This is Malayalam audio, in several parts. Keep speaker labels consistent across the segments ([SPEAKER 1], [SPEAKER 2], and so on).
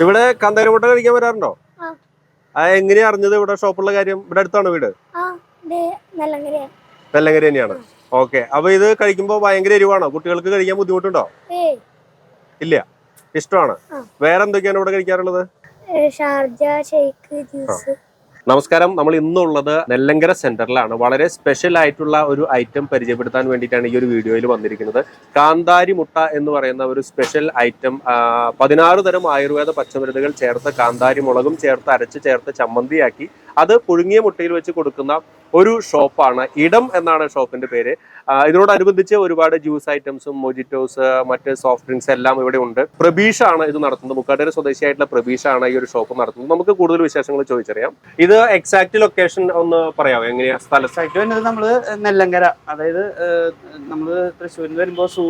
[SPEAKER 1] ഇവിടെ കാന്താരി മുട്ട കഴിക്കാൻ വരാറുണ്ടോ?
[SPEAKER 2] ആ.
[SPEAKER 1] എങ്ങനെയാ അറിഞ്ഞത് ഇവിടെ ഷോപ്പുള്ള കാര്യം? ഇവിടെ അടുത്താണോ വീട്? വെല്ലങ്കരി തന്നെയാണ്. ഓക്കെ. അപ്പൊ ഇത് കഴിക്കുമ്പോ ഭയങ്കര എരിവാണോ? കുട്ടികൾക്ക് കഴിക്കാൻ ബുദ്ധിമുട്ടുണ്ടോ? ഇല്ല. ഇഷ്ടമാണ്.
[SPEAKER 2] വേറെന്തൊക്കെയാണ്
[SPEAKER 1] വേറെ എന്തൊക്കെയാണ് ഇവിടെ കഴിക്കാറുള്ളത്?
[SPEAKER 2] Sharjah shake juice.
[SPEAKER 1] നമസ്കാരം. നമ്മൾ ഇന്നുള്ളത് നെല്ലങ്കര സെന്ററിലാണ്. വളരെ സ്പെഷ്യൽ ആയിട്ടുള്ള ഒരു ഐറ്റം പരിചയപ്പെടുത്താൻ വേണ്ടിയിട്ടാണ് ഈ ഒരു വീഡിയോയിൽ വന്നിരിക്കുന്നത്. കാന്താരി മുട്ട എന്ന് പറയുന്ന ഒരു സ്പെഷ്യൽ ഐറ്റം പതിനാറ് തരം ആയുർവേദ പച്ചമരുന്നുകൾ ചേർത്ത് കാന്താരി മുളകും ചേർത്ത് അരച്ച് ചേർത്ത് ചമ്മന്തിയാക്കി അത് പുഴുങ്ങിയ മുട്ടയിൽ വെച്ച് കൊടുക്കുന്ന ഒരു ഷോപ്പാണ്. ഇടം എന്നാണ് ഷോപ്പിന്റെ പേര്. ഇതിനോടനുബന്ധിച്ച് ഒരുപാട് ജ്യൂസ് ഐറ്റംസും മൊജിറ്റോസ് മറ്റ് സോഫ്റ്റ് ഡ്രിങ്ക്സ് എല്ലാം ഇവിടെ ഉണ്ട്. പ്രബീഷാണ് ഇത് നടത്തുന്നത്. മുക്കാട്ടേര സ്വദേശിയായിട്ടുള്ള പ്രബീഷാണ് ഈ ഒരു ഷോപ്പ് നടത്തുന്നത്. നമുക്ക് കൂടുതൽ വിശേഷങ്ങൾ ചോദിച്ചറിയാം. ഇത് എക്സാക്ട് ലൊക്കേഷൻ ഒന്ന് പറയാമോ എങ്ങനെയാ സ്ഥലം?
[SPEAKER 3] നമ്മൾ നെല്ലങ്കര അതായത് നമ്മൾ തൃശ്ശൂരിൽ വരുമ്പോ സൂ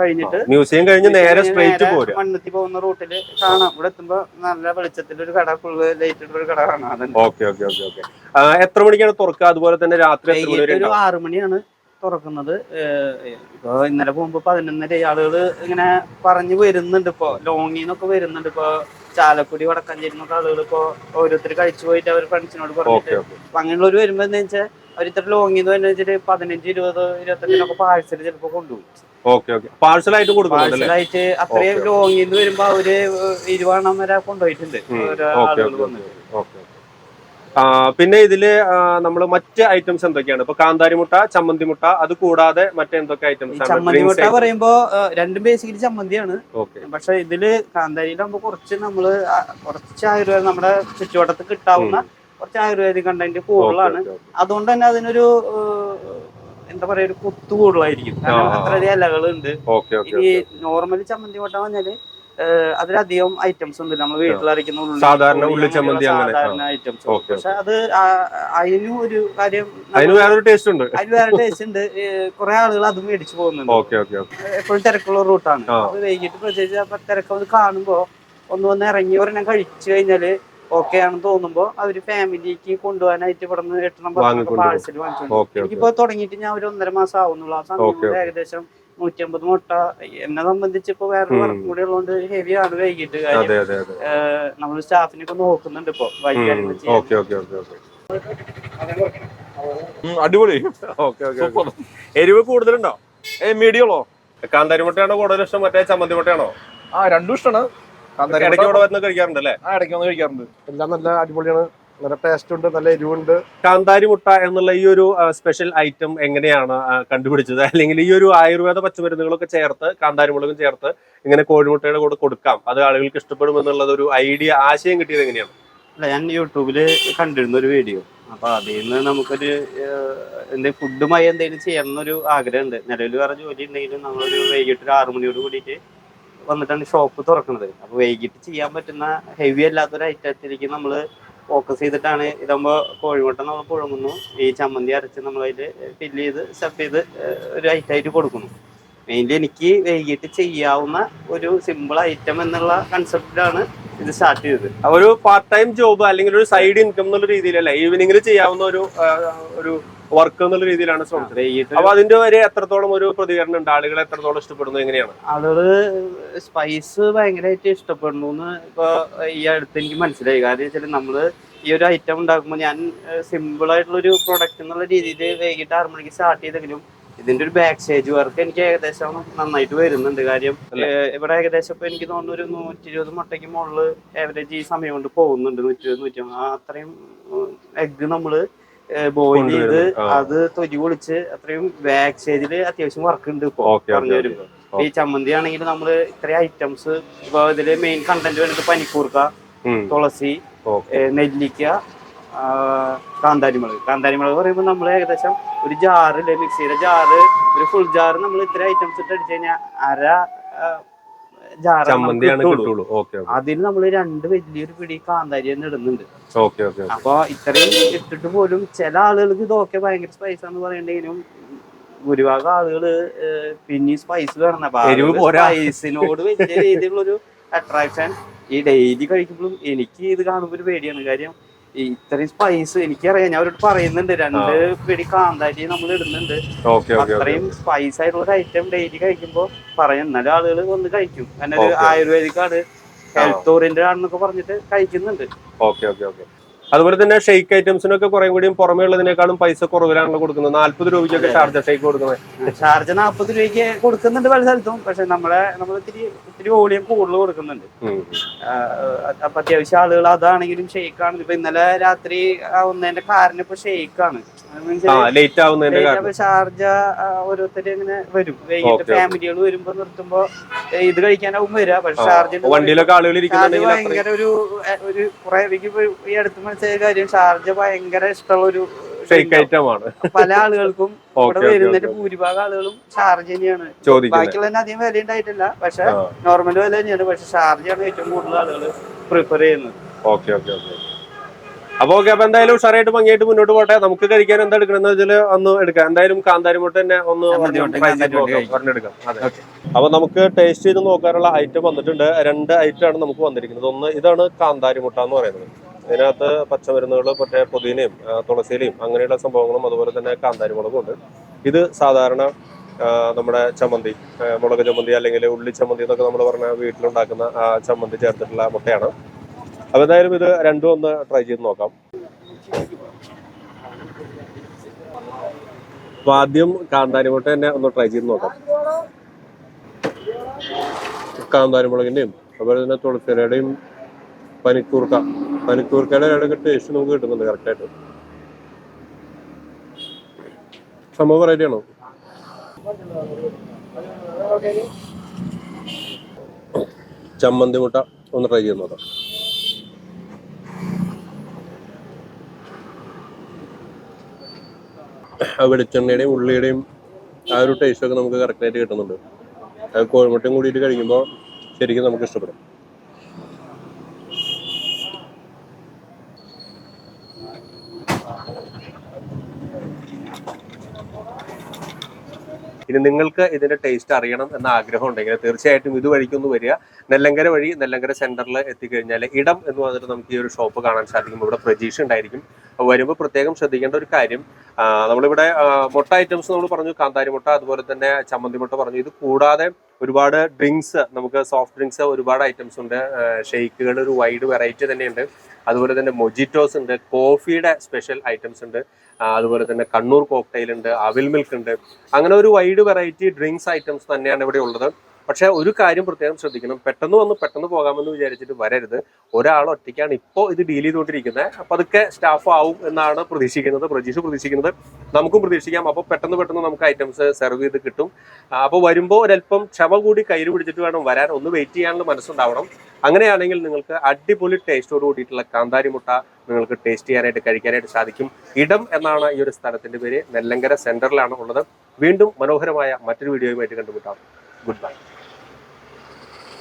[SPEAKER 3] കഴിഞ്ഞിട്ട്
[SPEAKER 1] മ്യൂസിയം കഴിഞ്ഞ് നേരെ സ്ട്രേറ്റ് പോരും
[SPEAKER 3] മണ്ണത്തി പോകുന്ന റൂട്ടിൽ കാണാം. ഇവിടെ എത്തുമ്പോ നല്ല വെളിച്ചത്തിൽ ഒരു കട ഫുള്ള് ലൈറ്റ് ഇട്ട ഒരു കട കാണാം
[SPEAKER 1] ഓക്കെ ഓക്കെ ഓക്കെ ഓക്കെ. എത്ര മണിക്കാണ് തുറക്കുക? അതുപോലെ തന്നെ രാത്രി
[SPEAKER 3] ഒരു? ആറു മണിയാണ് തുറക്കുന്നത്. ഇപ്പൊ ഇന്നലെ പോകുമ്പോ പതിനൊന്നര ആളുകൾ ഇങ്ങനെ പറഞ്ഞു വരുന്നുണ്ട് ഇപ്പൊ. ലോങ്ങിന്നൊക്കെ വരുന്നുണ്ട് ഇപ്പൊ. ചാലക്കുടി വടക്കഞ്ചേരി എന്നൊക്കെ ആളുകൾ ഇപ്പൊ ഓരോരുത്തർ കഴിച്ചു പോയിട്ട് അവർ ഫ്രണ്ട്സിനോട് പറഞ്ഞിട്ട് അപ്പൊ അങ്ങനെയുള്ളവർ വരുമ്പോ എന്താ വെച്ചാൽ അവർ ഇത്ര ലോങ്ങിന്ന് വെച്ചിട്ട് പതിനഞ്ച് ഇരുപത് ഇരുപത്തഞ്ചിനൊക്കെ പാഴ്സൽ ചിലപ്പോ കൊണ്ടുപോകും.
[SPEAKER 1] Okay okay.
[SPEAKER 3] പാഴ്സലായിട്ട് അത്രയും
[SPEAKER 1] ഓക്കേ.
[SPEAKER 3] നിന്ന് വരുമ്പോ ഒരു ഇരുപതെണ്ണം വരെ കൊണ്ടുപോയിട്ടുണ്ട്
[SPEAKER 1] പിന്നെ ഇതിൽ നമ്മൾ മറ്റ് ഐറ്റംസ് എന്തൊക്കെയാണ്? ഇപ്പൊ കാന്താരി മുട്ട ചമ്മന്തി മുട്ട അത് കൂടാതെ മറ്റെന്തൊക്കെ ഐറ്റംസ്
[SPEAKER 3] ചമ്മന്തി മുട്ട പറയുമ്പോ രണ്ടും ബേസിക്കലി ചമ്മന്തിയാണ്. പക്ഷെ ഇതിൽ കാന്താരിയിലാകുമ്പോ കുറച്ച് നമ്മൾ കുറച്ച് ആയുർവേദം നമ്മുടെ ചുറ്റുവട്ടത്ത് കിട്ടാവുന്ന കുറച്ച് ആയുർവേദിക് കണ്ടതിന്റെ കൂടുതലാണ്. അതുകൊണ്ട് തന്നെ അതിനൊരു എന്താ പറയാ ഒരു കുത്തു കൂടുതലായിരിക്കും. കാരണം. അത്രയധികം ഇലകളുണ്ട്. ഈ നോർമലി ചമ്മന്തി കൊട്ട പറഞ്ഞാൽ അതിലധികം ഐറ്റംസ് ഉണ്ട്. നമ്മൾ വീട്ടിലറിക്കുന്ന ഉള്ളി
[SPEAKER 1] സാധാരണ ഉള്ളി ചമ്മന്തി അങ്ങനെ,
[SPEAKER 3] സാധാരണ ഐറ്റംസ് പക്ഷെ അത് അതിനും ഒരു കാര്യം
[SPEAKER 1] അതിന് വേറൊരു ടേസ്റ്റ് ഉണ്ട്.
[SPEAKER 3] അതിന് വേറെ ടേസ്റ്റ് ഉണ്ട്. കുറെ ആളുകൾ അത് മേടിച്ചു പോകുന്നുണ്ട്. എപ്പോഴും തിരക്കുള്ള റൂട്ടാണ് അത് വൈകിട്ട് പ്രത്യേകിച്ച് അപ്പൊ തിരക്കത് കാണുമ്പോ ഒന്ന് വന്ന് ഇറങ്ങി ഒരെണ്ണം കഴിച്ചു കഴിഞ്ഞാൽ ഓക്കെ ആണെന്ന് തോന്നുമ്പോ അവർ ഫാമിലിക്ക് കൊണ്ടുപോകാനായിട്ട് ഇവിടെ നിന്ന് എട്ടെണ്ണം
[SPEAKER 1] നമ്പർ
[SPEAKER 3] പാഴ്സൽ വാങ്ങിച്ചു എനിക്കിപ്പോ തുടങ്ങിയിട്ട് ഞാൻ ഒരു ഒന്നര മാസം ആവുന്നുള്ളൂ. ആ സമയം ഏകദേശം നൂറ്റി അമ്പത് മുട്ട എന്നെ സംബന്ധിച്ച് ഇപ്പൊ വേറെ. വർക്കും കൂടെ ഉള്ളതുകൊണ്ട് ഹെവി ആണ് വൈകിട്ട് കാര്യം.
[SPEAKER 1] അതെ അതെ അതെ.
[SPEAKER 3] നമ്മൾ സ്റ്റാഫിനൊക്കെ നോക്കുന്നുണ്ട് ഇപ്പൊ വൈകാര്യങ്ങൾ ചെയ്യാൻ.
[SPEAKER 1] ഓക്കെ ഓക്കെ ഓക്കെ ഓക്കെ അടിപൊളി. ഓക്കെ ഓക്കെ എരിവ് കൂടുതലുണ്ടോ?
[SPEAKER 4] ഏ മീഡിയമുള്ളോ
[SPEAKER 1] കാന്താരി മുട്ടയാണോ കൂടുതൽ ഇഷ്ടം? മറ്റേ ചമ്മന്തി മുട്ടയാണോ?
[SPEAKER 4] ആ രണ്ടും ഇഷ്ടമാണ്. കാന്താരി
[SPEAKER 1] ഇടയ്ക്ക്
[SPEAKER 4] മുട്ട
[SPEAKER 1] ഇവിടെ വന്ന് കഴിക്കാറുണ്ടല്ലേ
[SPEAKER 4] ആ ഇടയ്ക്ക് വന്ന് കഴിക്കാറുണ്ട്.
[SPEAKER 5] എല്ലാം നല്ല അടിപൊളിയാണ്. നല്ല ടേസ്റ്റ് ഉണ്ട് നല്ല എരിവുണ്ട്.
[SPEAKER 1] കാന്താരി മുട്ട എന്നുള്ള ഈ ഒരു സ്പെഷ്യൽ ഐറ്റം എങ്ങനെയാണ് കണ്ടുപിടിച്ചത്? അല്ലെങ്കിൽ ഈ ഒരു ആയുർവേദ പച്ചമരുന്നുകളൊക്കെ ചേർത്ത് കാന്താരി മുളകും ചേർത്ത് ഇങ്ങനെ കോഴിമുട്ടയുടെ കൂടെ കൊടുക്കാം. അത് ആളുകൾക്ക് ഇഷ്ടപ്പെടും എന്നുള്ളത് ഒരു ഐഡിയ ആശയം കിട്ടിയത് എങ്ങനെയാണ്?
[SPEAKER 3] അല്ല ഞാൻ യൂട്യൂബിൽ കണ്ടിരുന്ന ഒരു വീഡിയോ അപ്പൊ അതിൽ നിന്ന് നമുക്കൊരു എന്തെങ്കിലും ഫുഡുമായി എന്തെങ്കിലും ചെയ്യണം എന്നൊരു ആഗ്രഹമുണ്ട്. നിലവിൽ വേറെ ജോലി ഉണ്ടെങ്കിലും നമ്മളൊരു വൈകിട്ട് ഒരു ആറു മണിയോട് കൂടിയിട്ട് വന്നിട്ടാണ് ഷോപ്പ് തുറക്കുന്നത് അപ്പൊ വൈകിട്ട് ചെയ്യാൻ പറ്റുന്ന ഹെവി അല്ലാത്തൊരു ഐറ്റത്തിലേക്ക് നമ്മൾ ഫോക്കസ് ചെയ്തിട്ടാണ്. ഇതാകുമ്പോൾ കോഴിമുട്ട നമ്മൾ പുഴുങ്ങുന്നു. ഈ ചമ്മന്തി അരച്ച് നമ്മൾ അതിൽ ഫില്ല് ചെയ്ത് സ്റ്റഫ് ചെയ്ത് ഒരു ഐറ്റമായിട്ട് കൊടുക്കുന്നു. മെയിൻലി എനിക്ക് വൈകിട്ട് ചെയ്യാവുന്ന ഒരു സിമ്പിൾ ഐറ്റം എന്നുള്ള കൺസെപ്റ്റിലാണ് ഇത് സ്റ്റാർട്ട് ചെയ്തത്.
[SPEAKER 1] ഒരു പാർട്ട് ടൈം ജോബ് അല്ലെങ്കിൽ ഒരു സൈഡ് ഇൻകം എന്നുള്ള രീതിയിലല്ല? ഈവനിങ്ങിൽ ചെയ്യാവുന്ന ഒരു ഒരു വർക്ക് എന്നുള്ള രീതിയിലാണ് ശ്രമിച്ചത്. അപ്പൊ അതിന്റെ വരെ എത്രത്തോളം ഒരു പ്രതികരണം ഉണ്ട്? ആളുകൾ എത്രത്തോളം ഇഷ്ടപ്പെടുന്നു എങ്ങനെയാണ്?
[SPEAKER 3] ആളുകൾ സ്പൈസ് ഭയങ്കരമായിട്ട് ഇഷ്ടപ്പെടുന്നു എന്ന് ഇപ്പൊ ഈ അടുത്ത് എനിക്ക് മനസ്സിലായി. കാരണം വെച്ചാൽ നമ്മൾ ഈ ഒരു ഐറ്റം ഉണ്ടാക്കുമ്പോൾ ഞാൻ സിമ്പിൾ ആയിട്ടുള്ള ഒരു പ്രൊഡക്റ്റ് എന്നുള്ള രീതിയിൽ വൈകിട്ട് ആറ് മണിക്ക് സ്റ്റാർട്ട് ചെയ്തെങ്കിലും ഇതിന്റെ ഒരു ബാക്ക് സ്റ്റേജ് വർക്ക് എനിക്ക് ഏകദേശം നന്നായിട്ട് വരുന്നുണ്ട്. കാര്യം? ഇവിടെ ഏകദേശം ഇപ്പൊ എനിക്ക് തോന്നുന്നു ഒരു നൂറ്റി ഇരുപത് മുട്ടയ്ക്ക് മുകളിൽ ഏവറേജ് ഈ സമയം കൊണ്ട് പോകുന്നുണ്ട്. നൂറ്റി ഇരുപത് നൂറ്റി അത്രയും എഗ്ഗ് നമ്മൾ ബോയിൽ ചെയ്ത്. അത് തൊലി പൊളിച്ച് അത്രയും ബാക്ക് സ്റ്റേജിൽ അത്യാവശ്യം വർക്ക് ഉണ്ട് ഇപ്പൊ പറഞ്ഞു വരുമ്പോ ഈ ചമ്മന്തി ആണെങ്കിൽ നമ്മൾ ഇത്രയും ഐറ്റംസ് ഇപ്പൊ ഇതിൽ മെയിൻ കണ്ടന്റ് വരുന്നത് പനിക്കൂർക്ക തുളസി നെല്ലിക്ക കാന്താരിമുളക്. കാന്താരിമുളക് പറയുമ്പോൾ നമ്മൾ ഏകദേശം ഒരു ജാറിൽ മിക്സിയുടെ ജാറ് ഒരു ഫുൾ ജാറ് നമ്മൾ ഇത്ര ഐറ്റംസ് ഇട്ട് അടിച്ചു കഴിഞ്ഞാൽ അര
[SPEAKER 1] ചമ്മന്തിയാണ് കിട്ടുള്ളൂ.
[SPEAKER 3] അതിൽ നമ്മൾ രണ്ട് വലിയൊരു പിടി കാന്താരി തന്നെ ഇടുന്നുണ്ട്. അപ്പൊ ഇത്രയും ഇട്ടിട്ട് പോലും ചില ആളുകൾക്ക് ഇതൊക്കെ ഭയങ്കര സ്പൈസ് എന്ന് പറയണ്ടെങ്കിലും ഭൂരിഭാഗം ആളുകൾ പിന്നെ സ്പൈസ് വേണം. സ്പൈസിനോട് വലിയ രീതിയിലുള്ള ഒരു അട്രാക്ഷൻ ഈ ഡെയിലി കഴിക്കുമ്പോഴും എനിക്ക് ഇത് കാണുമ്പോൾ ഒരു പേടിയാണ്. കാര്യം ഇത്രയും സ്പൈസ് എനിക്കറിയാം. ഞാൻ അവരോട് പറയുന്നുണ്ട്. രണ്ട് പിടി കാന്താരി നമ്മൾ ഇടുന്നുണ്ട്. അത്രയും സ്പൈസ് ആയിട്ടുള്ള ഒരു ഐറ്റം ഡെയിലി കഴിക്കുമ്പോ പറയും. എന്നാലും ആളുകൾ വന്ന് കഴിക്കും. കാരണം ഒരു
[SPEAKER 1] Okay.
[SPEAKER 3] ആയുർവേദിക് ആണ് ഹെൽത്ത് ഓറിയന്റഡ് ആണെന്നൊക്കെ പറഞ്ഞിട്ട് കഴിക്കുന്നുണ്ട്.
[SPEAKER 1] Okay okay okay. അതുപോലെ തന്നെ ഷെയ്ക്ക് ഐറ്റംസിനൊക്കെ കുറെ കൂടി പുറമേ ഉള്ളതിനേക്കാളും പൈസ കുറവിലാണല്ലോ കൊടുക്കുന്നത്. നാല്പത് രൂപയ്ക്കൊക്കെ ചാർജ് ഷെയ്ക്ക് കൊടുക്കുന്നത്.
[SPEAKER 3] ചാർജ് നാൽപ്പത് രൂപയ്ക്ക് കൊടുക്കുന്നുണ്ട് പല സ്ഥലത്തും. പക്ഷെ നമ്മളെ നമ്മൾ ഇത്തിരി ഇത്തിരി വോളിയം കൂടുതൽ കൊടുക്കുന്നുണ്ട്. അപ്പൊ അത്യാവശ്യം ആളുകൾ അതാണെങ്കിലും ഷെയ്ക്കാണ് ഇപ്പൊ ഇന്നലെ രാത്രി ആവുന്നതിന്റെ കാരണം ഇപ്പൊ ഷെയ്ക്കാണ്
[SPEAKER 1] ലേറ്റ് ആവുന്നതിന്റെ ചാർജ്
[SPEAKER 3] ഷാർജ ഓരോരുത്തര് ഇങ്ങനെ വരും. വൈകിട്ട്. ഫാമിലികൾ വരുമ്പോ നിർത്തുമ്പോ ഇത് കഴിക്കാനാവും വരിക പക്ഷെ
[SPEAKER 1] ചാർജ്
[SPEAKER 3] ഷാർജ
[SPEAKER 1] വണ്ടിയിലൊക്കെ ആളുകൾ
[SPEAKER 3] ഭയങ്കര ഒരു ഒരു കുറെ ഈ അടുത്ത് മനസ്സിലായ കാര്യം ഷാർജ ഭയങ്കര ഇഷ്ടമുള്ള ഒരു
[SPEAKER 1] ഐറ്റം ആണ്.
[SPEAKER 3] പല ആളുകൾക്കും ഇവിടെ
[SPEAKER 1] വരുന്നിട്ട്
[SPEAKER 3] വരുന്നതിന്റെ ഭൂരിഭാഗം ആളുകളും ഷാർജ തന്നെയാണ്.
[SPEAKER 1] ബാക്കിയുള്ള
[SPEAKER 3] തന്നെ അധികം വില ഉണ്ടായിട്ടില്ല. പക്ഷെ നോർമൽ വില തന്നെയാണ്. പക്ഷെ ഷാർജയാണ് ഏറ്റവും കൂടുതൽ ആളുകൾ പ്രിഫർ ചെയ്യുന്നത്.
[SPEAKER 1] ഓക്കെ ഓക്കെ ഓക്കെ അപ്പൊ ഓക്കെ അപ്പൊ എന്തായാലും ഉഷാറായിട്ട് ഭംഗിയായിട്ട് മുന്നോട്ട് പോട്ടെ. നമുക്ക് കഴിക്കാൻ എന്താ എടുക്കണമെന്ന് വെച്ചാൽ ഒന്ന് എടുക്കാം. എന്തായാലും കാന്താരി മുട്ട തന്നെ ഒന്ന് ചെയ്ത് അതെ. അപ്പൊ നമുക്ക് ടേസ്റ്റ് ചെയ്ത് നോക്കാനുള്ള ഐറ്റം വന്നിട്ടുണ്ട്. രണ്ട് ഐറ്റം ആണ് നമുക്ക് വന്നിരിക്കുന്നത്. ഒന്ന് ഇതാണ് കാന്താരി മുട്ട എന്ന് പറയുന്നത്. ഇതിനകത്ത് പച്ചമരുന്നുകൾ മറ്റേ പുതിനയും തുളസിയിലയും അങ്ങനെയുള്ള സംഭവങ്ങളും അതുപോലെ തന്നെ കാന്താരി മുളകും ഉണ്ട്. ഇത് സാധാരണ നമ്മുടെ ചമ്മന്തി മുളക് ചമ്മന്തി അല്ലെങ്കിൽ ഉള്ളി ചമ്മന്തി എന്നൊക്കെ നമ്മൾ പറഞ്ഞ വീട്ടിലുണ്ടാക്കുന്ന ആ ചമ്മന്തി ചേർത്തിട്ടുള്ള മുട്ടയാണ്. അപ്പൊ എന്തായാലും ഇത് രണ്ടും ഒന്ന് ട്രൈ ചെയ്ത് നോക്കാം. അപ്പൊ ആദ്യം കാന്താരി മുട്ട തന്നെ ഒന്ന് ട്രൈ ചെയ്ത് നോക്കാം. കാന്താരി മുളകിന്റെയും അതുപോലെ തന്നെ തുളസിയുടെയും പനിക്കൂർക്ക. പനിക്കൂർക്കയുടെ ഇടയ്ക്ക് ടേസ്റ്റ് നമുക്ക് കിട്ടുന്നുണ്ട് കറക്റ്റായിട്ട്. സംഭവം വെറൈറ്റി ആണോ ചമ്മന്തി മുട്ട ഒന്ന് ട്രൈ ചെയ്ത് നോക്കാം. ആ വെളിച്ചെണ്ണയുടെയും ഉള്ളിയുടെയും ആ ഒരു ടേസ്റ്റൊക്കെ നമുക്ക് കറക്റ്റായിട്ട് കിട്ടുന്നുണ്ട്. അത് കോഴിമുട്ടയും കൂടിയിട്ട് കഴിക്കുമ്പോൾ ശരിക്കും നമുക്ക് ഇഷ്ടപ്പെടും. ഇനി നിങ്ങൾക്ക് ഇതിന്റെ ടേസ്റ്റ് അറിയണം എന്ന ആഗ്രഹം ഉണ്ടെങ്കിൽ തീർച്ചയായിട്ടും ഇത് ഇതുവഴിക്കൊന്ന് വരിക. നെല്ലങ്കര വഴി നെല്ലങ്കര സെന്ററിൽ എത്തിക്കഴിഞ്ഞാൽ ഇടം എന്ന് പറഞ്ഞിട്ട് നമുക്ക് ഈ ഒരു ഷോപ്പ് കാണാൻ സാധിക്കും. ഇവിടെ പ്രജീഷ് ഉണ്ടായിരിക്കും. വരുമ്പോൾ പ്രത്യേകം ശ്രദ്ധിക്കേണ്ട ഒരു കാര്യം നമ്മളിവിടെ മുട്ട ഐറ്റംസ് നമ്മൾ പറഞ്ഞു കാന്താരി മുട്ട അതുപോലെ തന്നെ ചമ്മന്തി മുട്ട പറഞ്ഞു. ഇത് കൂടാതെ ഒരുപാട് ഡ്രിങ്ക്സ് നമുക്ക് സോഫ്റ്റ് ഡ്രിങ്ക്സ് ഒരുപാട് ഐറ്റംസ് ഉണ്ട്. ഷെയ്ക്കുകൾ ഒരു വൈഡ് വെറൈറ്റി തന്നെയുണ്ട്. അതുപോലെ തന്നെ മൊജിറ്റോസ് ഉണ്ട് കോഫിയുടെ സ്പെഷ്യൽ ഐറ്റംസ് ഉണ്ട്. അതുപോലെ തന്നെ കണ്ണൂർ കോക്ടെയിൽ ഉണ്ട് അവിൽ മിൽക്ക് ഉണ്ട്. അങ്ങനെ ഒരു വൈഡ് വെറൈറ്റി ഡ്രിങ്ക്സ് ഐറ്റംസ് തന്നെയാണ് ഇവിടെ ഉള്ളത്. പക്ഷേ ഒരു കാര്യം പ്രത്യേകം ശ്രദ്ധിക്കണം. പെട്ടെന്ന് വന്ന് പെട്ടെന്ന് പോകാമെന്ന് വിചാരിച്ചിട്ട് വരരുത്. ഒരാൾ ഒറ്റയ്ക്കാണ് ഇപ്പോൾ ഇത് ഡീൽ ചെയ്തുകൊണ്ടിരിക്കുന്നത് അപ്പം അതൊക്കെ സ്റ്റാഫ് ആവും എന്നാണ് പ്രതീക്ഷിക്കുന്നത്. പ്രതീക്ഷ പ്രതീക്ഷിക്കുന്നത്. നമുക്കും പ്രതീക്ഷിക്കാം. അപ്പോൾ പെട്ടെന്ന് പെട്ടെന്ന് നമുക്ക് ഐറ്റംസ് സെർവ് ചെയ്ത് കിട്ടും. അപ്പോൾ വരുമ്പോൾ ഒരല്പം ക്ഷമ കൂടി കയ്യിൽ പിടിച്ചിട്ട് വേണം വരാൻ. ഒന്ന് വെയിറ്റ് ചെയ്യാനുള്ള മനസ്സുണ്ടാവണം. അങ്ങനെയാണെങ്കിൽ നിങ്ങൾക്ക് അടിപൊളി ടേസ്റ്റോട് കൂടിയിട്ടുള്ള കാന്താരി മുട്ട നിങ്ങൾക്ക് ടേസ്റ്റ് ചെയ്യാനായിട്ട് കഴിക്കാനായിട്ട് സാധിക്കും. ഇടം എന്നാണ് ഈ ഒരു സ്ഥലത്തിന്റെ പേര്. നെല്ലങ്കര സെന്ററിലാണ് ഉള്ളത്. വീണ്ടും മനോഹരമായ മറ്റൊരു വീഡിയോയുമായിട്ട് കണ്ടുമുട്ടാം. Good bye